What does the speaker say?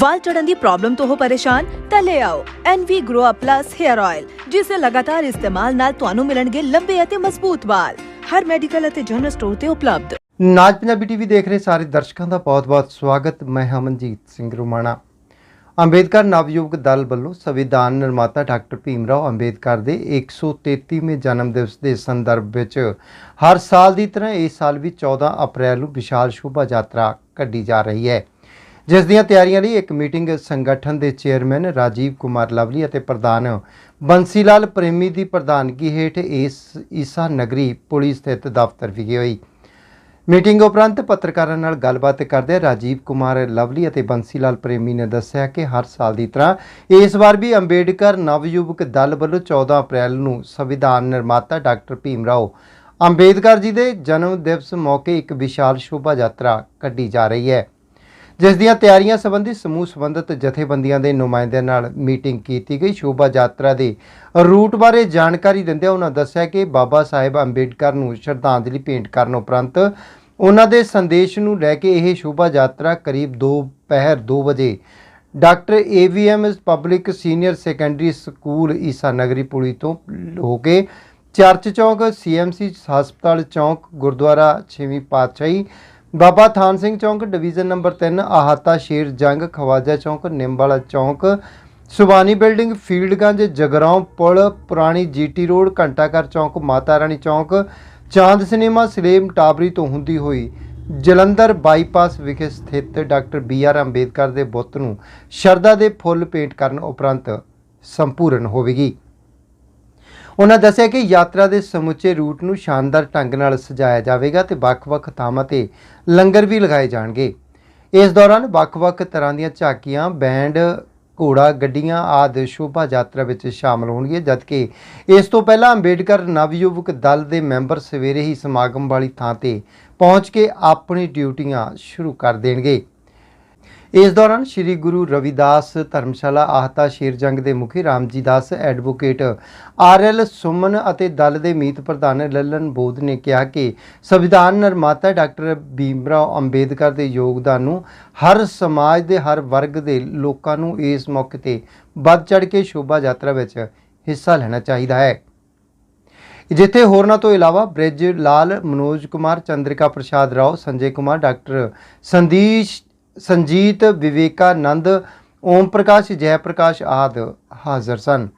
ਵਾਲ ਝੜਨ ਦੀ problem ਤੋਂ ਹੋ ਪਰੇਸ਼ਾਨ, ਤਾਂ ਲੈ ਆਓ NV Grow Up Plus Hair Oil ਜਿਸ ਦੇ ਲਗਾਤਾਰ ਇਸਤੇਮਾਲ ਨਾਲ ਤੁਹਾਨੂੰ ਮਿਲਣਗੇ ਲੰਬੇ ਅਤੇ ਮਜ਼ਬੂਤ ਵਾਲ। ਹਰ ਮੈਡੀਕਲ ਅਤੇ ਜਨਰਲ ਸਟੋਰ ਤੇ ਉਪਲਬਧ। ਨਾਜ ਪੰਜਾਬੀ ਟੀਵੀ ਦੇਖ ਰਹੇ ਸਾਰੇ ਦਰਸ਼ਕਾਂ ਦਾ ਬਹੁਤ-ਬਹੁਤ ਸਵਾਗਤ। ਮੈਂ ਹਮਨਜੀਤ ਸਿੰਘ ਰੁਮਾਣਾ। ਅੰਬੇਦਕਰ ਨਵਯੁਵਕ ਦਲ ਵੱਲੋਂ ਸੰਵਿਧਾਨ ਨਿਰਮਾਤਾ ਡਾਕਟਰ ਭੀਮਰਾਓ ਅੰਬੇਦਕਰ ਦੇ 133ਵੇਂ ਜਨਮ ਦਿਵਸ ਦੇ ਸੰਦਰਭ ਵਿੱਚ ਹਰ ਸਾਲ ਦੀ ਤਰ੍ਹਾਂ ਇਸ ਸਾਲ ਵੀ 14 ਅਪ੍ਰੈਲ ਨੂੰ ਵਿਸ਼ਾਲ ਸ਼ੋਭਾ ਯਾਤਰਾ ਕੱਢੀ ਜਾ ਰਹੀ ਹੈ। ਜਿਸ ਦੀਆਂ ਤਿਆਰੀਆਂ ਲਈ ਇੱਕ ਮੀਟਿੰਗ ਸੰਗਠਨ ਦੇ ਚੇਅਰਮੈਨ ਰਾਜੀਵ ਕੁਮਾਰ ਲਵਲੀ ਅਤੇ ਪ੍ਰਧਾਨ ਬੰਸੀ ਲਾਲ ਪ੍ਰੇਮੀ ਦੀ ਪ੍ਰਧਾਨਗੀ ਹੇਠ ਇਸ ਈਸਾ ਨਗਰੀ ਪੁਲਿਸ ਸਥਿਤ ਦਫ਼ਤਰ ਵਿਖੇ ਹੋਈ। ਮੀਟਿੰਗ ਉਪਰੰਤ ਪੱਤਰਕਾਰਾਂ ਨਾਲ ਗੱਲਬਾਤ ਕਰਦੇ ਰਾਜੀਵ ਕੁਮਾਰ ਲਵਲੀ ਅਤੇ ਬੰਸੀ ਲਾਲ ਪ੍ਰੇਮੀ ਨੇ ਦੱਸਿਆ ਕਿ ਹਰ ਸਾਲ ਦੀ ਤਰ੍ਹਾਂ ਇਸ ਵਾਰ ਵੀ ਅੰਬੇਡਕਰ ਨਵਯੁਵਕ ਦਲ ਵੱਲੋਂ 14 ਅਪ੍ਰੈਲ ਨੂੰ ਸੰਵਿਧਾਨ ਨਿਰਮਾਤਾ ਡਾਕਟਰ ਭੀਮ ਰਾਓ ਅੰਬੇਦਕਰ ਜੀ ਦੇ ਜਨਮ ਦਿਵਸ ਮੌਕੇ ਇੱਕ ਵਿਸ਼ਾਲ ਸ਼ੋਭਾ ਯਾਤਰਾ ਕੱਢੀ ਜਾ ਰਹੀ ਹੈ। ਜਿਸ ਦੀਆਂ ਤਿਆਰੀਆਂ ਸੰਬੰਧੀ ਸਮੂਹ ਸੰਬੰਧਿਤ ਜਥੇਬੰਦੀਆਂ ਦੇ ਨੁਮਾਇੰਦਿਆਂ ਨਾਲ ਮੀਟਿੰਗ ਕੀਤੀ ਗਈ। ਸ਼ੋਭਾ ਯਾਤਰਾ ਦੇ ਰੂਟ ਬਾਰੇ ਜਾਣਕਾਰੀ ਦਿੰਦਿਆਂ ਉਹਨਾਂ ਦੱਸਿਆ ਕਿ ਬਾਬਾ ਸਾਹਿਬ ਅੰਬੇਡਕਰ ਨੂੰ ਸ਼ਰਧਾਂਜਲੀ ਭੇਂਟ ਕਰਨ ਉਪਰੰਤ ਉਹਨਾਂ ਦੇ ਸੰਦੇਸ਼ ਨੂੰ ਲੈ ਕੇ ਇਹ ਸ਼ੋਭਾ ਯਾਤਰਾ ਕਰੀਬ 2 ਪਹਿਰ 2 ਵਜੇ doctor AVM public senior secondary school Isa Nagri ਪੁਲੀ ਤੋਂ ਹੋ ਕੇ ਚਰਚ ਚੌਂਕ ਸੀਐਮਸੀ ਹਸਪਤਾਲ ਚੌਂਕ, ਗੁਰਦੁਆਰਾ ਛੇਵੀਂ ਪਾਤਸ਼ਾਹੀ ਬਾਬਾ ਥਾਨ ਸਿੰਘ ਚੌਂਕ, ਡਿਵੀਜ਼ਨ ਨੰਬਰ 3 ਆਹਤਾ ਸ਼ੇਰ ਜੰਗ, ਖਵਾਜਾ ਚੌਂਕ, ਨਿੰਬਾਲਾ ਚੌਂਕ, ਸੁਬਾਨੀ ਬਿਲਡਿੰਗ, ਫੀਲਡਗੰਜ, ਜਗਰਾਉਂ ਪੁਲ, ਪੁਰਾਣੀ ਜੀਟੀ ਰੋਡ, ਘੰਟਾਘਰ ਚੌਂਕ ਮਾਤਾ ਰਾਣੀ ਚੌਂਕ, ਚਾਂਦ ਸਿਨੇਮਾ, ਸਲੇਮ ਟਾਬਰੀ ਤੋਂ ਹੁੰਦੀ ਹੋਈ ਜਲੰਧਰ ਬਾਈਪਾਸ ਵਿਖੇ ਸਥਿਤ ਡਾਕਟਰ ਬੀ ਆਰ ਅੰਬੇਦਕਰ ਦੇ ਬੁੱਤ ਨੂੰ ਸ਼ਰਧਾ ਦੇ ਫੁੱਲ ਭੇਂਟ ਕਰਨ ਉਪਰੰਤ ਸੰਪੂਰਨ ਹੋਵੇਗੀ। ਉਹਨਾਂ ਦੱਸਿਆ ਕਿ ਯਾਤਰਾ ਦੇ ਸਮੁੱਚੇ ਰੂਟ ਨੂੰ ਸ਼ਾਨਦਾਰ ਢੰਗ ਨਾਲ ਸਜਾਇਆ ਜਾਵੇਗਾ ਤੇ ਵੱਖ-ਵੱਖ ਥਾਵਾਂ ਤੇ ਲੰਗਰ ਵੀ ਲਗਾਏ ਜਾਣਗੇ। ਇਸ ਦੌਰਾਨ ਵੱਖ-ਵੱਖ ਤਰ੍ਹਾਂ ਦੀਆਂ ਝਾਕੀਆਂ, ਬੈਂਡ, ਘੋੜਾ, ਗੱਡੀਆਂ ਆਦਿ ਸ਼ੋਭਾ ਯਾਤਰਾ ਵਿੱਚ ਸ਼ਾਮਲ ਹੋਣਗੇ ਜਦਕਿ ਇਸ ਤੋਂ ਪਹਿਲਾਂ ਅੰਬੇਡਕਰ ਨਵਯੁਵਕ ਦਲ ਦੇ ਮੈਂਬਰ ਸਵੇਰੇ ਹੀ ਸਮਾਗਮ ਵਾਲੀ ਥਾਂ ਤੇ ਪਹੁੰਚ ਕੇ ਆਪਣੀ ਡਿਊਟੀਆਂ ਸ਼ੁਰੂ ਕਰ ਦੇਣਗੇ। ਇਸ ਦੌਰਾਨ ਸ੍ਰੀ ਗੁਰੂ ਰਵਿਦਾਸ ਧਰਮਸ਼ਾਲਾ ਆਹਤਾ ਸ਼ੇਰਜੰਗ ਦੇ ਮੁਖੀ Ramji Das advocate R L Suman ਅਤੇ ਦਲ ਦੇ ਮੀਤ ਪ੍ਰਧਾਨ ਲੱਲਨ ਬੋਧ ਨੇ ਕਿਹਾ ਕਿ ਸੰਵਿਧਾਨ ਨਿਰਮਾਤਾ ਡਾਕਟਰ ਭੀਮਰਾਓ ਅੰਬੇਦਕਰ ਦੇ ਯੋਗਦਾਨ ਨੂੰ ਹਰ ਸਮਾਜ ਦੇ ਹਰ ਵਰਗ ਦੇ ਲੋਕਾਂ ਨੂੰ ਇਸ ਮੌਕੇ ਤੇ ਵੱਧ ਚੜ ਕੇ ਸ਼ੋਭਾ ਯਾਤਰਾ ਵਿੱਚ ਹਿੱਸਾ ਲੈਣਾ ਚਾਹੀਦਾ ਹੈ। ਜਿੱਥੇ ਹੋਰਨਾਂ ਤੋਂ ਇਲਾਵਾ ਬ੍ਰਿਜ ਲਾਲ ਮਨੋਜ ਕੁਮਾਰ, ਚੰਦਰਿਕਾ ਪ੍ਰਸਾਦ ਰਾਓ, ਸੰਜੇ ਕੁਮਾਰ, ਡਾਕਟਰ ਸੰਦੀਸ਼ ਸੰਜੀਤ ਵਿਵੇਕਾਨੰਦ ਓਮ ਪ੍ਰਕਾਸ਼ ਜੈ ਪ੍ਰਕਾਸ਼ ਆਦ ਹਾਜ਼ਰ ਸਨ।